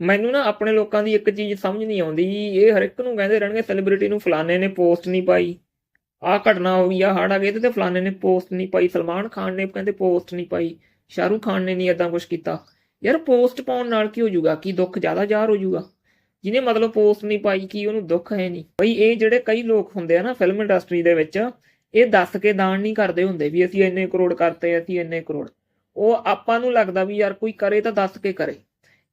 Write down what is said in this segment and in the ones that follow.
ਮੈਨੂੰ ਨਾ ਆਪਣੇ ਲੋਕਾਂ ਦੀ ਇੱਕ ਚੀਜ਼ ਸਮਝ ਨਹੀਂ ਆਉਂਦੀ ਇਹ ਹਰ ਇੱਕ ਨੂੰ ਕਹਿੰਦੇ ਰਹਿਣਗੇ ਸੈਲੀਬ੍ਰਿਟੀ ਨੂੰ ਫਲਾਣੇ ਨੇ ਪੋਸਟ ਨਹੀਂ ਪਾਈ। ਆਹ ਘਟਨਾ ਹੋ ਗਈ ਆ ਹੜ ਆ ਗਏ ਤੇ ਫਲਾਣੇ ਨੇ ਪੋਸਟ ਨਹੀਂ ਪਾਈ। ਸਲਮਾਨ ਖਾਨ ਨੇ ਕਹਿੰਦੇ ਪੋਸਟ ਨਹੀਂ ਪਾਈ। ਸ਼ਾਹਰੂਖ ਖਾਨ ਨੇ ਨਹੀਂ ਇਦਾਂ ਕੁਝ ਕੀਤਾ। ਯਾਰ ਪੋਸਟ ਪਾਉਣ ਨਾਲ ਕੀ ਹੋ ਜਾਊਗਾ? ਕੀ ਦੁੱਖ ਜ਼ਿਆਦਾ ਜ਼ਾਹਰ ਹੋ ਜਾਊਗਾ? ਜਿਹਨੇ ਮਤਲਬ ਪੋਸਟ ਨਹੀਂ ਪਾਈ, ਕੀ ਉਹਨੂੰ ਦੁੱਖ ਹੈ ਨਹੀਂ? ਬਈ ਇਹ ਜਿਹੜੇ ਕਈ ਲੋਕ ਹੁੰਦੇ ਆ ਨਾ ਫਿਲਮ ਇੰਡਸਟਰੀ ਦੇ ਵਿੱਚ, ਇਹ ਦੱਸ ਕੇ ਦਾਨ ਨਹੀਂ ਕਰਦੇ ਹੁੰਦੇ ਵੀ ਅਸੀਂ ਇੰਨੇ ਕਰੋੜ ਕਰਤੇ, ਅਸੀਂ ਇੰਨੇ ਕਰੋੜ। ਉਹ ਆਪਾਂ ਨੂੰ ਲੱਗਦਾ ਵੀ ਯਾਰ ਕੋਈ ਕਰੇ ਤਾਂ ਦੱਸ ਕੇ ਕਰੇ।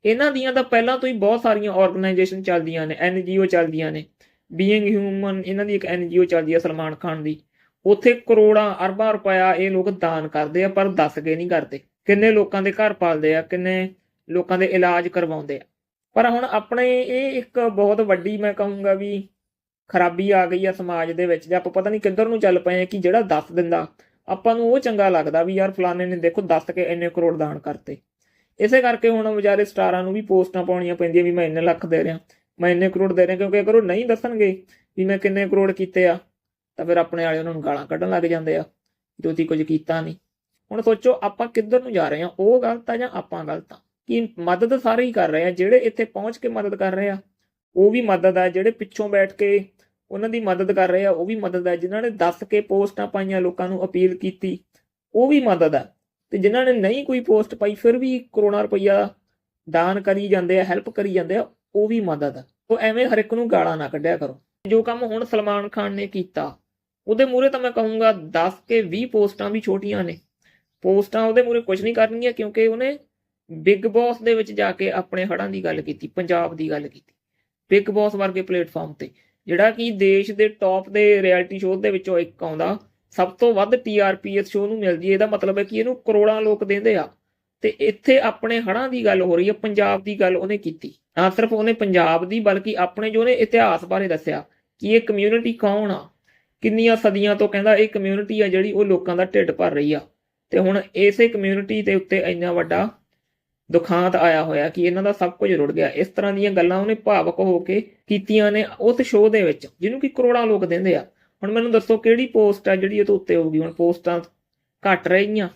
ਇਹਨਾਂ ਦੀਆਂ ਤਾਂ ਪਹਿਲਾਂ ਤੋਂ ਹੀ ਬਹੁਤ ਸਾਰੀਆਂ ਆਰਗੇਨਾਈਜੇਸ਼ਨ ਚੱਲਦੀਆਂ ਨੇ ਐਨਜੀਓ ਚੱਲਦੀਆਂ ਨੇ ਬੀਇੰਗ ਹਿਊਮਨ ਇਹਨਾਂ ਦੀ ਇੱਕ ਐਨਜੀਓ ਚੱਲਦੀ ਹੈ ਸਲਮਾਨ ਖਾਨ ਦੀ। ਉੱਥੇ ਕਰੋੜਾਂ, ਅਰਬਾਂ ਰੁਪਇਆ ਇਹ ਲੋਕ ਦਾਨ ਕਰਦੇ ਆ, ਪਰ ਦੱਸ ਕੇ ਨਹੀਂ ਕਰਦੇ ਕਿੰਨੇ ਲੋਕਾਂ ਦੇ ਘਰ ਪਾਲਦੇ ਆ, ਕਿੰਨੇ ਲੋਕਾਂ ਦੇ ਇਲਾਜ ਕਰਵਾਉਂਦੇ ਆ। ਪਰ ਹੁਣ ਆਪਣੇ ਇਹ ਇੱਕ ਬਹੁਤ ਵੱਡੀ ਮੈਂ ਕਹੂੰਗਾ ਵੀ ਖਰਾਬੀ ਆ ਗਈ ਆ ਸਮਾਜ ਦੇ ਵਿੱਚ ਜੇ ਆਪਾਂ ਪਤਾ ਨਹੀਂ ਕਿੱਧਰ ਨੂੰ ਚੱਲ ਪਏ ਆ ਕਿ ਜਿਹੜਾ ਦੱਸ ਦਿੰਦਾ, ਆਪਾਂ ਨੂੰ ਉਹ ਚੰਗਾ ਲੱਗਦਾ ਵੀ ਯਾਰ ਫਲਾਣੇ ਨੇ ਦੇਖੋ ਦੱਸ ਕੇ ਇੰਨੇ ਕਰੋੜ ਦਾਨ ਕਰਤੇ। ਇਸੇ ਕਰਕੇ ਹੁਣ ਵਿਚਾਰੇ ਸਟਾਰਾਂ ਨੂੰ ਵੀ ਪੋਸਟਾਂ ਪਾਉਣੀਆਂ ਪੈਂਦੀਆਂ ਵੀ ਮੈਂ ਇੰਨੇ ਲੱਖ ਦੇ ਰਿਹਾ, ਮੈਂ ਇੰਨੇ ਕਰੋੜ ਦੇ ਰਿਹਾ, ਕਿਉਂਕਿ ਅਗਰ ਉਹ ਨਹੀਂ ਦੱਸਣਗੇ ਵੀ ਮੈਂ ਕਿੰਨੇ ਕਰੋੜ ਕੀਤੇ ਆ, ਤਾਂ ਫਿਰ ਆਪਣੇ ਵਾਲੇ ਉਹਨਾਂ ਨੂੰ ਗਾਲਾਂ ਕੱਢਣ ਲੱਗ ਜਾਂਦੇ ਆ ਜੋ ਤੁਸੀਂ ਕੁਝ ਕੀਤਾ ਨਹੀਂ। ਹੁਣ ਸੋਚੋ ਆਪਾਂ ਕਿੱਧਰ ਨੂੰ ਜਾ ਰਹੇ ਆ ਉਹ ਗਲਤ ਆ ਜਾਂ ਆਪਾਂ ਗਲਤ ਆ? ਕਿ ਮਦਦ ਸਾਰੇ ਹੀ ਕਰ ਰਹੇ ਆ, ਜਿਹੜੇ ਇੱਥੇ ਪਹੁੰਚ ਕੇ ਮਦਦ ਕਰ ਰਹੇ ਆ, ਉਹ ਵੀ ਮਦਦ ਆ, ਜਿਹੜੇ ਪਿੱਛੋਂ ਬੈਠ ਕੇ ਉਹਨਾਂ ਦੀ ਮਦਦ ਕਰ ਰਹੇ ਆ, ਉਹ ਵੀ ਮਦਦ ਆ, ਜਿਨ੍ਹਾਂ ਨੇ ਦੱਸ ਕੇ ਪੋਸਟਾਂ ਪਾਈਆਂ ਲੋਕਾਂ ਨੂੰ ਅਪੀਲ ਕੀਤੀ, ਉਹ ਵੀ ਮਦਦ ਆ। ਤੇ ਜਿਨ੍ਹਾਂ ਨੇ ਨਹੀਂ ਕੋਈ ਪੋਸਟ ਪਾਈ, ਫਿਰ ਵੀ ਕਰੋੜਾਂ ਰੁਪਈਆ ਦਾਨ ਕਰੀ ਜਾਂਦੇ ਆ ਹੈਲਪ ਕਰੀ ਜਾਂਦੇ ਆ, ਉਹ ਵੀ ਮਦਦ ਆ ਉਹ ਐਵੇਂ ਹਰ ਇੱਕ ਨੂੰ ਗਾਲਾਂ ਨਾ ਕੱਢਿਆ ਕਰੋ। ਜੋ ਕੰਮ ਹੁਣ ਸਲਮਾਨ ਖਾਨ ਨੇ ਕੀਤਾ, ਉਹਦੇ ਮੂਹਰੇ ਤਾਂ ਮੈਂ ਕਹੂੰਗਾ 10 ਕੇ 20 ਪੋਸਟਾਂ ਵੀ ਛੋਟੀਆਂ ਨੇ। ਪੋਸਟਾਂ ਉਹਦੇ ਮੂਹਰੇ ਕੁਝ ਨਹੀਂ ਕਰਨਗੀਆਂ, ਕਿਉਂਕਿ ਉਹਨੇ ਬਿਗ ਬੌਸ ਦੇ ਵਿੱਚ ਜਾ ਕੇ ਆਪਣੇ ਹੜਾਂ ਦੀ ਗੱਲ ਕੀਤੀ, ਪੰਜਾਬ ਦੀ ਗੱਲ ਕੀਤੀ, ਬਿਗ ਬੌਸ ਵਰਗੇ ਪਲੇਟਫਾਰਮ ਤੇ। ਜਿਹੜਾ ਕਿ ਦੇਸ਼ ਦੇ ਟੌਪ ਦੇ ਰਿਐਲਿਟੀ ਸ਼ੋਅ ਦੇ ਵਿੱਚੋਂ ਇੱਕ ਆਉਂਦਾ ਸਭ ਤੋਂ ਵੱਧ ਟੀਆਰਪੀ ਇਸ ਸ਼ੋਅ ਨੂੰ ਮਿਲਦੀ ਹੈ। ਇਹਦਾ ਮਤਲਬ ਹੈ ਕਿ ਇਹਨੂੰ ਕਰੋੜਾਂ ਲੋਕ ਦਿੰਦੇ ਆ। ਤੇ ਇੱਥੇ ਆਪਣੇ ਹੜਾਂ ਦੀ ਗੱਲ ਹੋ ਰਹੀ ਹੈ। ਪੰਜਾਬ ਦੀ ਗੱਲ ਉਹਨੇ ਕੀਤੀ। ਨਾ ਸਿਰਫ ਉਹਨੇ ਪੰਜਾਬ ਦੀ, ਬਲਕਿ ਆਪਣੇ ਜੋ ਨੇ ਇਤਿਹਾਸ ਬਾਰੇ ਦੱਸਿਆ ਕਿ ਇਹ ਕਮਿਊਨਿਟੀ ਕੌਣ ਆ? ਕਿੰਨੀਆਂ ਸਦੀਆਂ ਤੋਂ ਕਹਿੰਦਾ ਇਹ ਕਮਿਊਨਿਟੀ ਆ ਜਿਹੜੀ ਉਹ ਲੋਕਾਂ ਦਾ ਢਿੱਡ ਭਰ ਰਹੀ ਆ। ਤੇ ਹੁਣ ਇਸੇ ਕਮਿਊਨਿਟੀ ਦੇ ਉੱਤੇ ਇੰਨਾ ਵੱਡਾ ਦੁਖਾਂਤ ਆਇਆ ਹੋਇਆ ਕਿ ਇਹਨਾਂ ਦਾ ਸਭ ਕੁਝ ਰੁੜ ਗਿਆ। ਇਸ ਤਰ੍ਹਾਂ ਦੀਆਂ ਗੱਲਾਂ ਉਹਨੇ ਭਾਵਕ ਹੋ ਕੇ ਕੀਤੀਆਂ ਨੇ ਉਸ ਸ਼ੋਅ ਦੇ ਵਿੱਚ, ਜਿਹਨੂੰ ਕਿ ਕਰੋੜਾਂ ਲੋਕ ਦਿੰਦੇ ਆ। ਹੁਣ ਮੈਨੂੰ ਦੱਸੋ ਕਿਹੜੀ ਪੋਸਟ ਆ ਜਿਹੜੀ ਇਹ ਤੋਂ ਉੱਤੇ ਹੋਊਗੀ? ਹੁਣ ਪੋਸਟਾਂ ਘਟ ਰਹੀਆਂ।